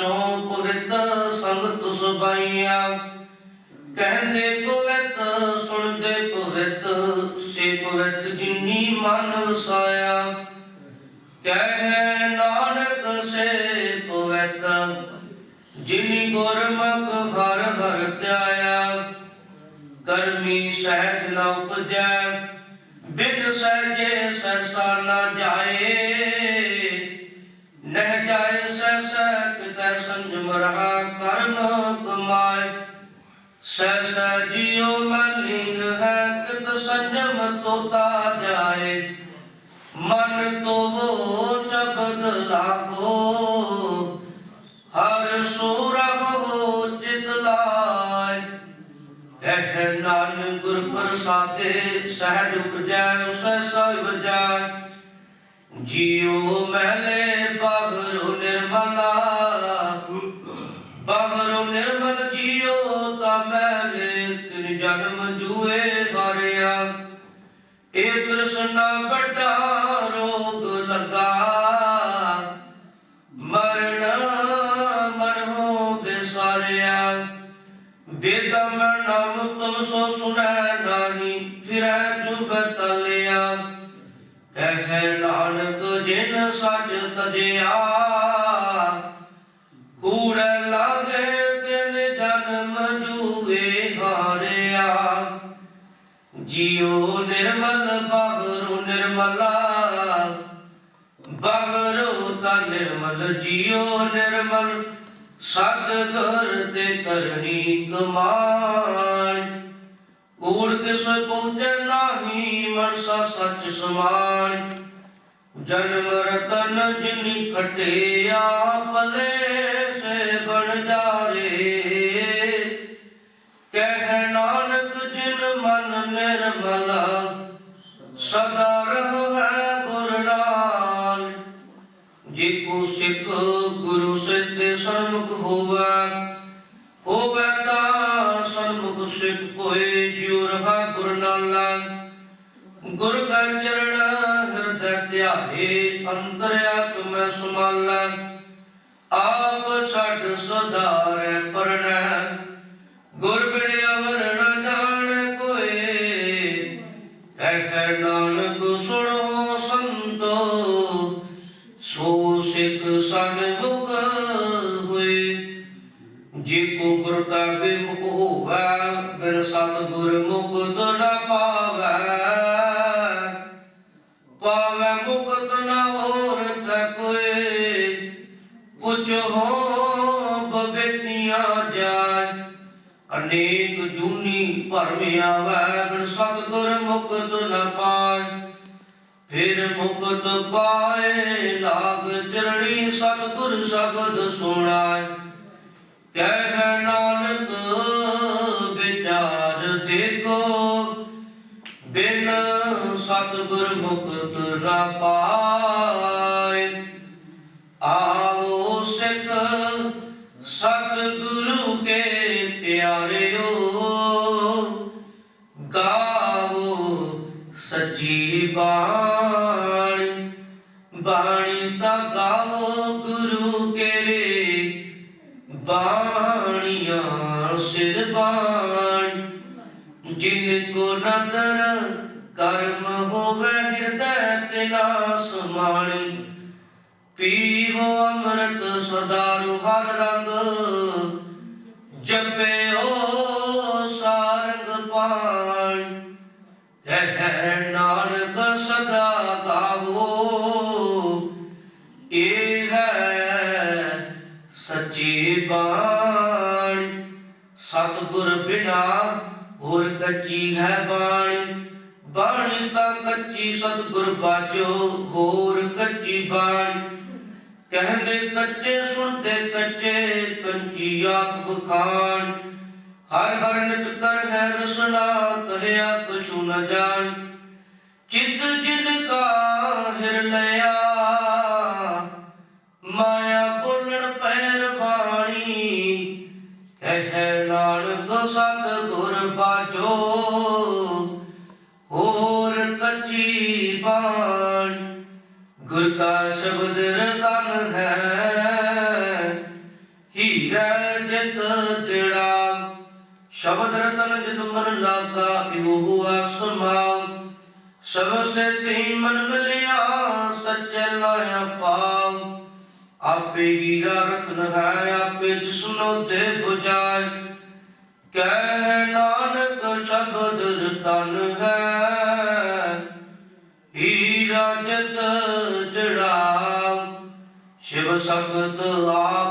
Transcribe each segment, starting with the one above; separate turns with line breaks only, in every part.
ਸੋ ਪਵਿੱਤ ਸੰਗਤ ਸੁਭਾਈਆ। ਕਹਿੰਦੇ ਪਵਿੱਤ ਸੁਣਦੇ ਪਵਿੱਤ ਸੇ ਪਵਿੱਤ ਜਿਨੀ ਮਨ ਵਸਾਇਆ। ਕਹਿ ਨਾਨਕ ਸੇ ਪਵਿੱਤ ਜਿਨੀ ਗੁਰਮੁਖ ਹਰ ਹਰ ਧਿਆਇਆ। ਕਰਮੀ ਸਹਿਜ ਨ ਉਪਜੈ ਸੈਸਾ ਜਿਉ ਮਲਿਨ ਹੈ, ਕਿਤ ਸੰਜਮ ਤੋਤਾ ਜਾਏ। ਮਨ ਤੋ ਚਬਦ ਲਾਗੋ, ਹਰ ਸੂਰਗ ਚਿਤ ਲਾਇ ਕਹਿ ਨਾਨਕ ਗੁਰ ਪ੍ਰਸਾਦੇ, ਸਹਿਜ ਉਪਜੈ ਉਸੈ ਸਭ ਜਾਇ ਜੀਉ ਮਹਿਲੇ ਇਹ ਵੱਡਾ ਰੋਗ ਲੱਗਾ। ਮਰਨ ਮਨ ਹੋ ਬਿਸਾਰਿਆ ਵੇਦ ਨਾਮ ਤੁਮ ਸੋ ਸੁਨੈ ਨਾਹੀ, ਫਿਰੈ ਜੁਬ ਤਲਿਆ। ਕਹਿ ਨਾਨਕ, ਜਿਨ ਸੱਚ ਤਜਿਆ। ਕੂੜ ਲਾਗੇ, ਤਿਨ ਜਨਮ ਜੂਏ ਹਾਰਿਆ। ਜੀਉ ਨਿਰਮਲ ਨਿਰਮਲ ਜੀਉ ਨਿਰਮਲ ਸਤ ਘਰ ਤੇ ਕਰਨੀ ਕਮਾਈ ਕੂੜ ਕਿਸ ਪਹੁੰਚੇ ਨਾਹੀ, ਮਨਸਾ ਸੱਚ ਸਮਾਨ ਜਨਮ ਰਤਨ ਜਿਨੀ ਕਟਿਆ ਪਲੇ ਸੇ ਬਣ ਜਾ। ਰਹਾ ਗੁਰ ਨਾਲਾ ਕਾ ਚਰਨ ਹਿਰਦੈ ਧਿਆਏ ਅੰਤਰ ਆਤਮੈ ਸਮਾਲਾ ਆਪ ਛੱਡ ਸੁਧਾਰੈ ਮੁਕਤ ਪਾਏ ਲਾਗ ਚਰਣੀ ਸਤਿਗੁਰ ਸ਼ਬਦ ਸੁਣਾਏ। ਨਾ ਸਮਾਣੀ ਪੀਵੋ ਅੰਮ੍ਰਿਤ ਸਦਾਰੂ ਹਰ ਰੰਗ। ਜਪਿਓ ਸਾਰੰਗ ਪਾਣ। ਕਹਿ ਨਾਨਕ ਸਦਾ ਗਾਵੋ ਇਹ ਹੈ ਸੱਚੀ ਬਾਣੀ। ਸਤਿਗੁਰ ਬਿਨਾ ਹੋਰ ਕੱਚੀ ਹੈ ਬਾਣੀ। ਕੱਚੀ ਸਤਿਗੁਰ ਬਾਜੋ ਹੋਰ ਕੱਚੀ ਬਾਣੀ। ਕਹਿੰਦੇ ਕੱਚੇ ਸੁਣਦੇ ਕੱਚੇ ਪੰਛੀ ਆਪ ਬਖਾਨ ਹਰ ਹਰ ਨਿਤ ਕਰ ਹੈ ਰਸਨਾ ਕਹਿਆ ਕਛੂ ਨ ਜਾਣ। ਲਾਗਾ ਇਹੋ ਹੁਆ ਸਭ ਸੇ ਤੀ ਮਨ ਮਿਲਿਆ, ਸੱਚੇ ਲਾਇਆ ਪਾਉ ਆਪੇ ਹੀਰਾ ਰਤਨ ਹੈ, ਆਪੇ ਜਿਸਨੋ ਤੇ 부ਜਾਇ ਕਹਿ ਨਾਨਕ ਸ਼ਬਦ ਰਤਨ ਹੈ। ਹੀਰਾ ਜਤ ਜੜਾ ਸ਼ਿਵ ਸਗਤ ਆਪ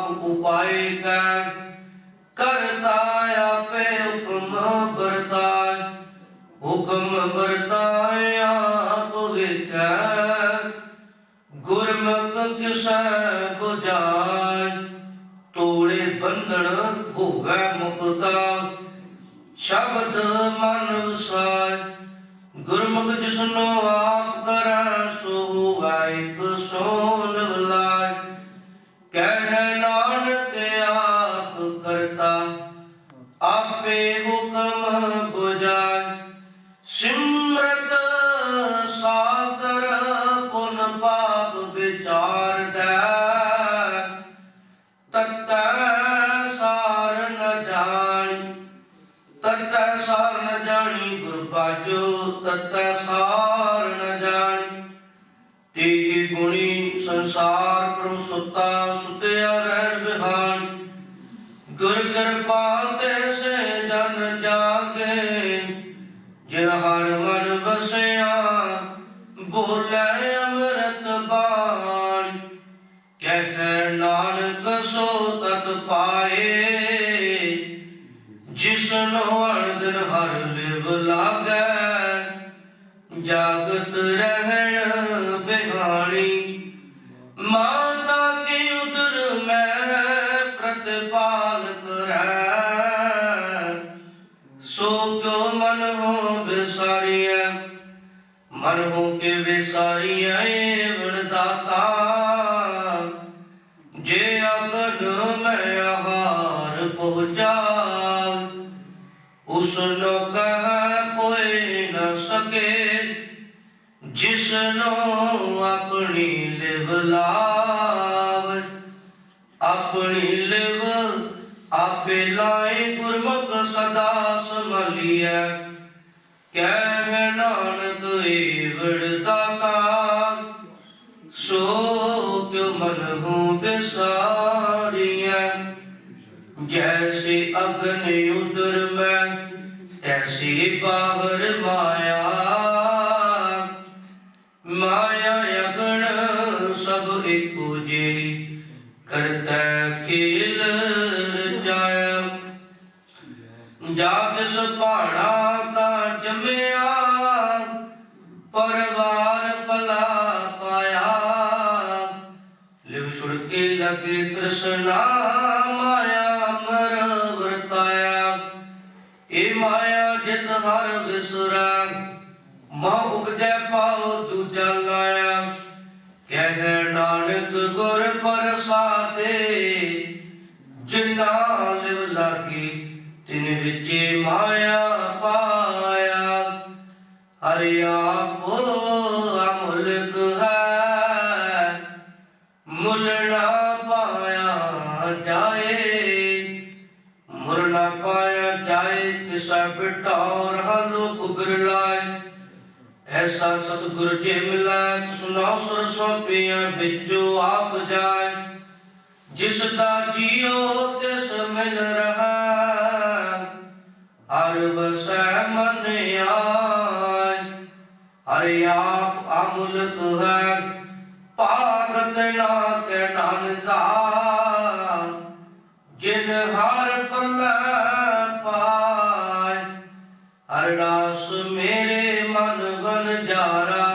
ਗੁਰਮੁਖ ਕਿਸੈ 부ਜਾਇ ਤੋੜੇ ਬੰਧਨ ਹੋਵੇ ਮੁਕਤਾ। ਸ਼ਬਦ ਮਨ ਵਸਾਇ ਗੁਰਮੁਖ ਜਿਸਨੋ ਆਪ ਬਾਜੋ ਮਨ ਹੋ ਕੇ ਵਿਸਾਰੀਐ ਵਣ ਦਾਤਾ ਜੇ ਅਗਨ ਮੈਂ ਆਹਾਰ ਪਹੁੰਚਾ ਉਸ ਨੂੰ ਐਸੀ ਬਾਹਰ ਐਸਾ ਸਤਿਗੁਰ ਜੀ ਮਿਲੈ ਸੁਨਾਉ ਸੁਰ ਸੋਪੀਆਂ ਵਿੱਚੋ ਆਪ ਜਾਏ। ਜਿਸ ਦਾ ਜੀਉ ਤਿਸ ਮਿਲ ਰਹਾ ਆਪ ਅਮੁਲਕ ਹੈ ਭਾਗਤ ਨਾ ਕੇ ਨਾਨਕਾ ਜਿਨ ਹਰ ਪੱਲੇ ਪਾਏ, ਹਰ ਰਾਸ ਮੇਰੇ ਮਨ ਬਨ ਜਾਰਾ।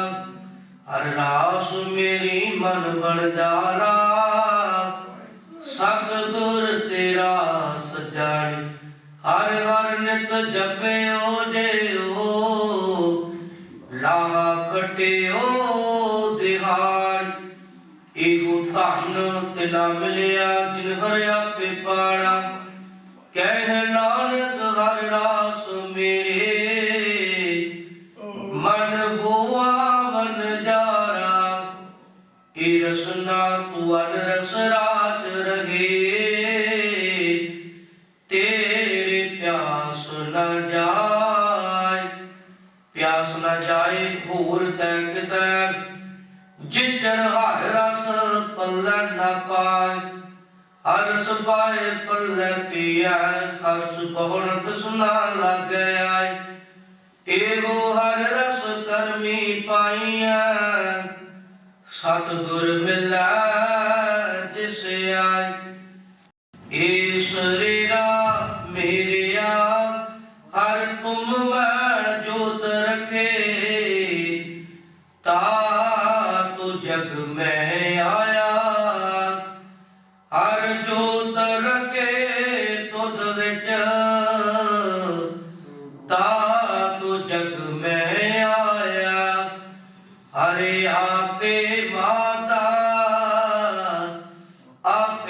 ਹਰ ਰਾਸ ਮੇਰੀ ਮਨ ਮਨ ਬਣ ਜਾਰਾ ਸਤਿਗੁਰ ਤੇਰਾ ਸਜਾਈ ਹਰ ਹਰ ਨਿਤ ਜਪਿਓ ਜਿਓ ਲਾਹ ਕਟਿਓ ਮਿਲਿਆ ਜਿਨ ਹਰ ਆਪੇ ਪਾੜਾ ਕਹਿ ਨਾਨਕ ਹਰ ਰਾਸ ਮੇਰੇ। ਮਨ ਹੋਆ ਮਨ ਜਾਰਾ ਏ ਰਸਨਾ ਤੂੰ ਅਨ ਰਸ ਰਾਤ ਰਹੇ। ਤੇਰੇ ਪਿਆਸ ਨਾ ਜਾਏ, ਪਿਆਸ ਨਾ ਜਾਏ ਹੋਰ ਤੈ। ਕਿਤੈ ਜਿਜਰ ਹਰ ਰਸ ਪੱਲੇ ਨਾ ਪਾ ਹਰ ਰਸ ਪਾਏ ਪੱਲੇ ਪੀਐ, ਹਰ ਸੁਭਵਨ ਸੁਨਾ ਲੱਗਿਆ ਏਹੋ ਹਰ ਰਸ ਕਰਮੀ ਪਾਈਐ, ਸਤਿਗੁਰ ਮਿਲੈ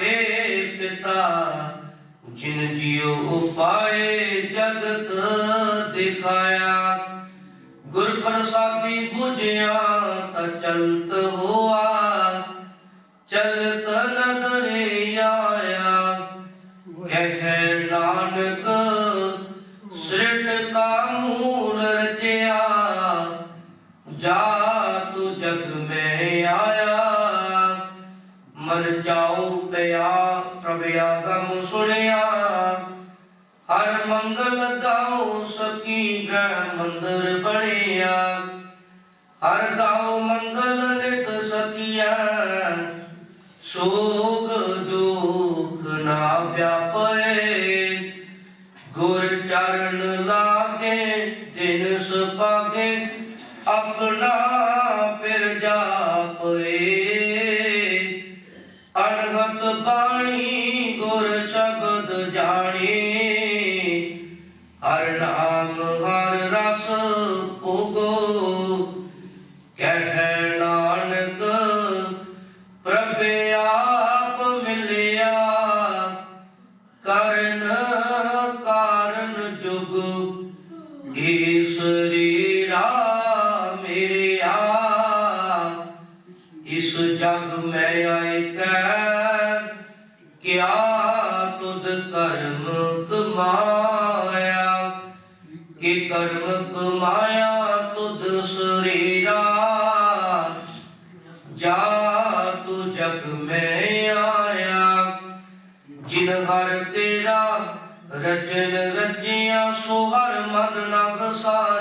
ਆਪੇ ਪਿਤਾ ਜਿਨ ਜਿਉ ਪਾਏ ਜਗਤ ਦਿਖਾਇਆ। ਗੁਰ ਪ੍ਰਸਾਦੀ 부ਝਿਆ ਤਾ ਚਲਤ है ਕਰਮ ਕਮਾਇਆ ਤੁਧ ਸਰੀਰਾ। ਜਾ ਤੂ ਜਗ ਮੈਂ ਆਇਆ। ਜਿਨ ਹਰ ਤੇਰਾ ਰਚਨ ਰਚਿਆ, ਸੋ ਹਰ ਮਨ ਨ ਵਸਾਇਆ।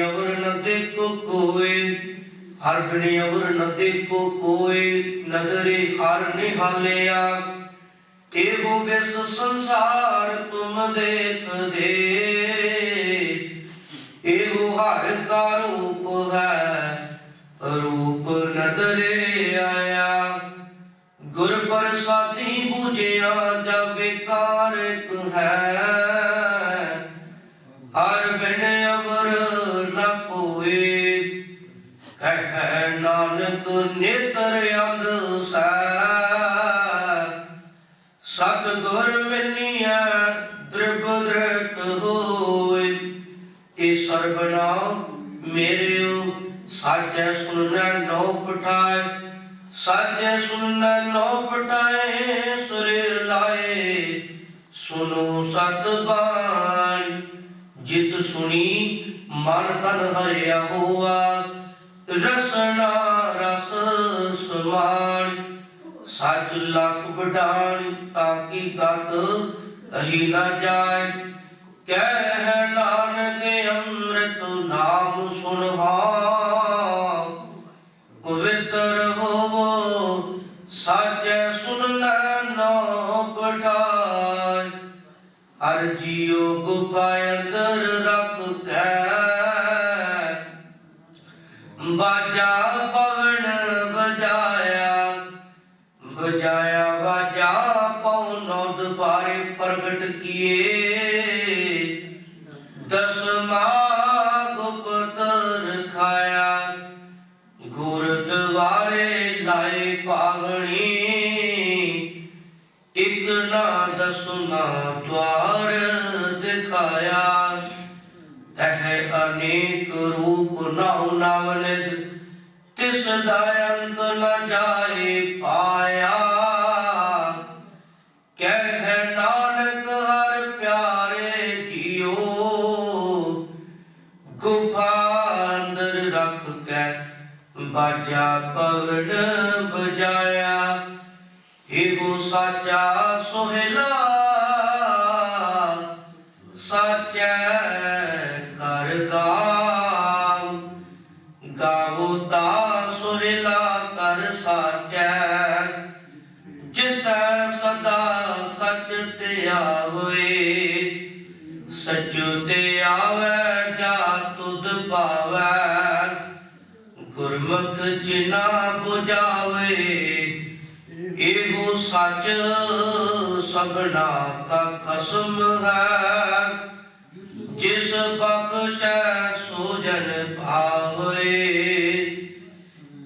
ਹਰ ਬਿਨ ਅਵਰ ਨ ਦੇਖੋ ਕੋਏ ਹਰ ਬਿਨ ਅਵਰ ਨ ਦੇਖੋ ਕੋਏ, ਨਦਰੇ ਹਰ ਨਿਹਾਲਿਆ। ਇਹੋ ਵਿਸ ਸੰਸਾਰ ਤੁਮ ਦੇਖਦੇ। ਇਹੋ ਹਰ ਕਾ ਰੂਪ ਹੈ, ਰੂਪ ਨਦਰੇ ਆਇਆ। ਗੁਰ ਪ੍ਰਸਾਦੀ ਬੁਝਿਆ ਸੁਣਨ ਨੋ ਪਠਾਏ, ਸਾਜੇ ਸੁਣਨ ਨੋ ਪਠਾਏ, ਸੁਰੇਰ ਲਾਏ, ਸੁਨੋ ਸਤ ਬਾਣੀ, ਜਿਤ ਸੁਣੀ ਮਨ ਤਨ ਹਰਿਆ ਹੋਆ, ਰਸਨਾ ਰਸ ਸਮਾਣ, ਸੱਚ ਲੱਖ ਵਡਾਣ, ਤਾਂ ਕੀ ਗਤ ਕਹੀ ਨਾ ਜਾਏ, ਕਹਿ ਨਾਨਕ ਅੰਮ੍ਰਿਤ ਨਾਮ ਸੁਨਹਾ ਏਗੋ ਸਾਚਾ ਸੋਹਿਲਾ ਸਭਨਾ ਕਾ ਖਸਮ ਹੈ। ਜਿਸ ਬਖਸ਼ੈ ਸੋ ਜਨ ਭਾਵੇ।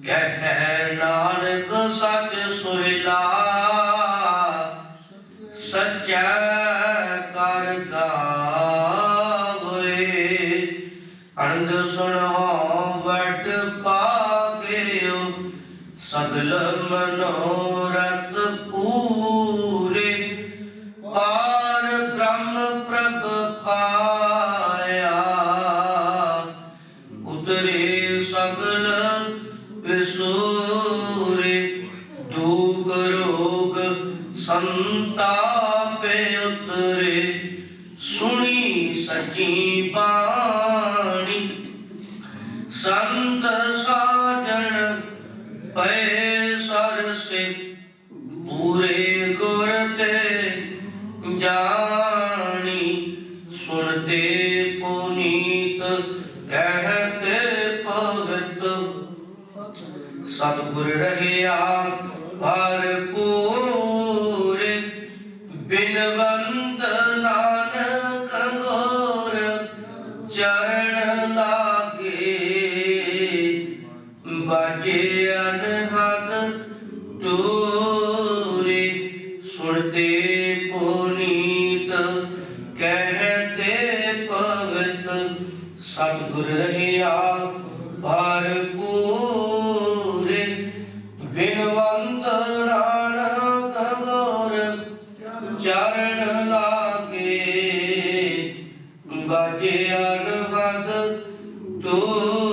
ਕਹਿ ਨਾਨਕ ਸਚ ਸੁਹਿਲਾ ਸਚੈ ਅਨਹਦ ਤੋ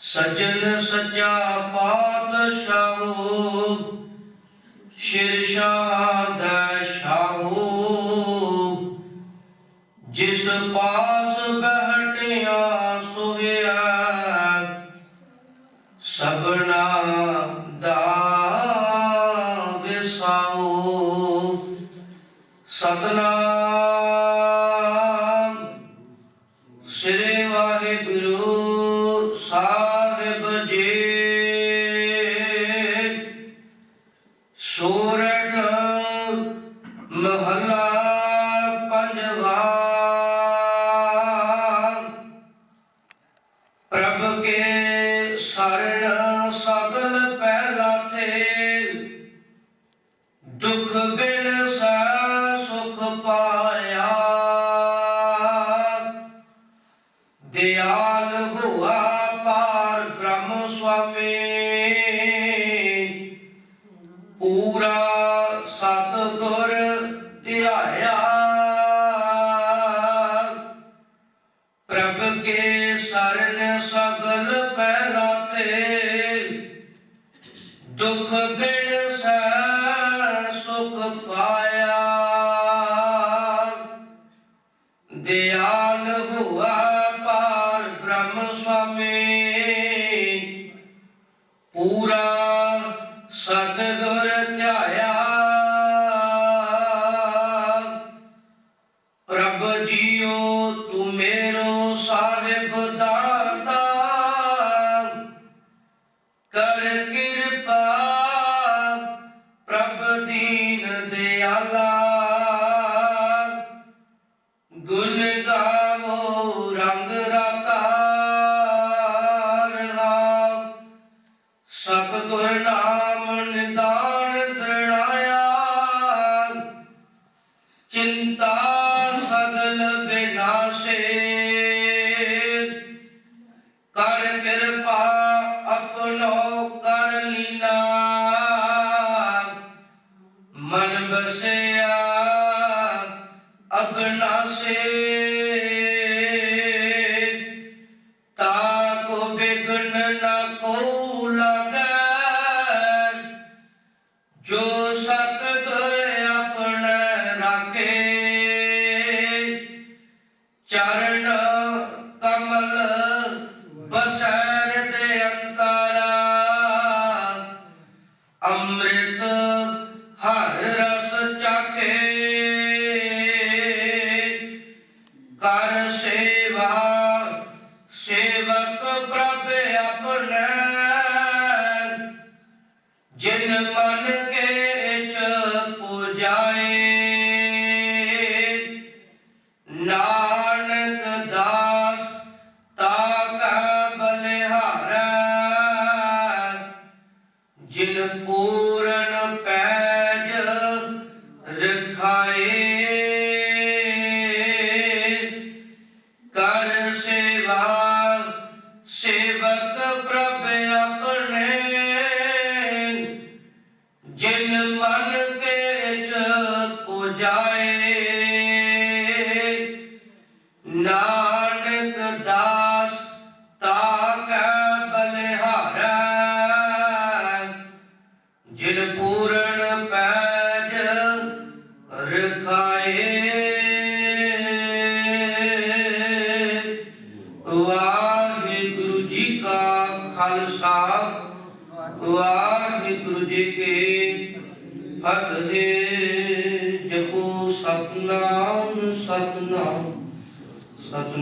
ਸਜਨ ਸੱਚਾ ਪਾਤਸ਼ਾਹੋ ਸ਼ਿਰ ਸ਼ਾਹ ਕਾਰਣ ਸਗਲ ਪਹਿਲਾ ਤੇ Sarnaga बरसया अब ना से